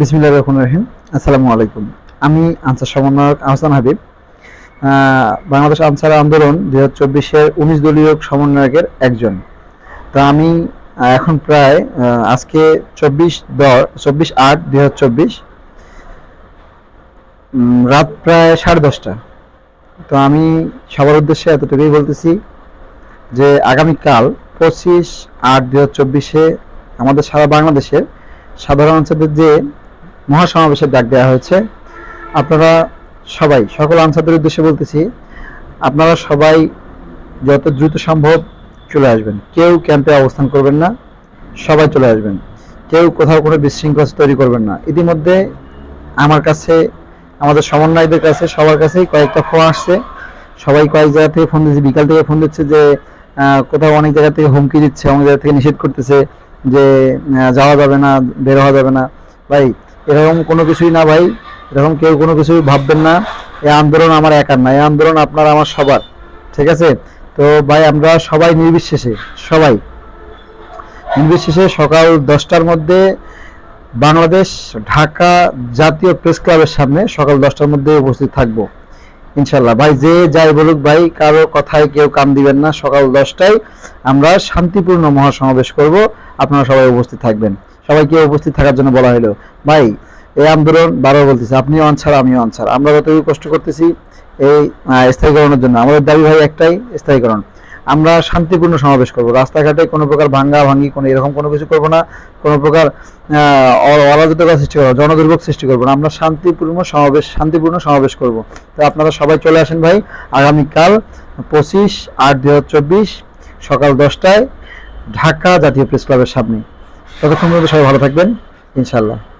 বিসমিল্লাহ রহমান রহিম। আসসালামু আলাইকুম। আমি আনসার সমন্বয়ক আহসান হাবিব। বাংলাদেশ আনসার আন্দোলন দুই হাজার চব্বিশের উনিশ দলীয় সমন্বয়কের একজন। তো আমি এখন প্রায় আজকে চব্বিশ দশ, চব্বিশ আট দুই হাজার চব্বিশ রাত প্রায় সাড়ে দশটা। তো আমি সবার উদ্দেশ্যে এতটুকুই বলতেছি যে আগামীকাল পঁচিশ আট দুই হাজার চব্বিশে আমাদের সারা বাংলাদেশের সাধারণ আনসারদের যে মহাসমাবেশের ডাক দেওয়া হয়েছে। আপনারা সবাই, সকল আনসারদের উদ্দেশ্যে বলতেছি, আপনারা সবাই যত দ্রুত সম্ভব চলে আসবেন। কেউ ক্যাম্পে অবস্থান করবেন না, সবাই চলে আসবেন। কেউ কোথাও কোনো বিশৃঙ্খলা তৈরি করবেন না। ইতিমধ্যে আমার কাছে, আমাদের সমন্বয়দের কাছে, সবার কাছেই কয়েকটা ফোন আসছে। সবাই কয়েক জায়গা থেকে ফোন দিচ্ছে, বিকাল থেকে ফোন দিচ্ছে যে কোথাও অনেক জায়গা থেকে হুমকি দিচ্ছে, অনেক জায়গা থেকে নিষেধ করতেছে যে যাওয়া যাবে না, বের হওয়া যাবে না। ভাই এরকম কোনো কিছুই না ভাই। এরকম কেউ কোনো কিছুই ভাববেন না। এই আন্দোলন আমার একার না, এই আন্দোলন আপনার, আমার সবার। ঠিক আছে? তো ভাই, আমরা সবাই নির্বিশেষে সবাই নির্বিশেষে সকাল দশটার মধ্যে বাংলাদেশ ঢাকা জাতীয় প্রেস ক্লাবের সামনে সকাল দশটার মধ্যে উপস্থিত থাকব। ইনশাল্লাহ। ভাই, যে যাই বলুক ভাই, কারও কথায় কেউ কাম দিবেন না। সকাল দশটায় আমরা শান্তিপূর্ণ মহাসমাবেশ করব। আপনারা সবাই উপস্থিত থাকবেন। সবাইকে উপস্থিত থাকার জন্য বলা হলো ভাই, এই আন্দোলন বারবার বলতেছি, আপনিও আনসার, আমিও আনসার। আমরা যতটুকু কষ্ট করতেছি এই স্থায়ীকরণের জন্য। আমাদের দাবি ভাই একটাই, স্থায়ীকরণ। আমরা শান্তিপূর্ণ সমাবেশ করব। রাস্তাঘাটে কোনো প্রকার ভাঙ্গা, ভাঙ্গি, কোনো এরকম কোনো কিছু করব না। কোনো প্রকার অরাজকতা সৃষ্টি করব জনদুর্ভোগ সৃষ্টি করব না। আমরা শান্তিপূর্ণ সমাবেশ শান্তিপূর্ণ সমাবেশ করব। তো আপনারা সবাই চলে আসেন ভাই। আগামীকাল পঁচিশ আট দু সকাল দশটায় ঢাকা জাতীয় প্রেস ক্লাবের সামনে। ততক্ষণ পর্যন্ত সবাই ভালো থাকবেন ইনশাল্লাহ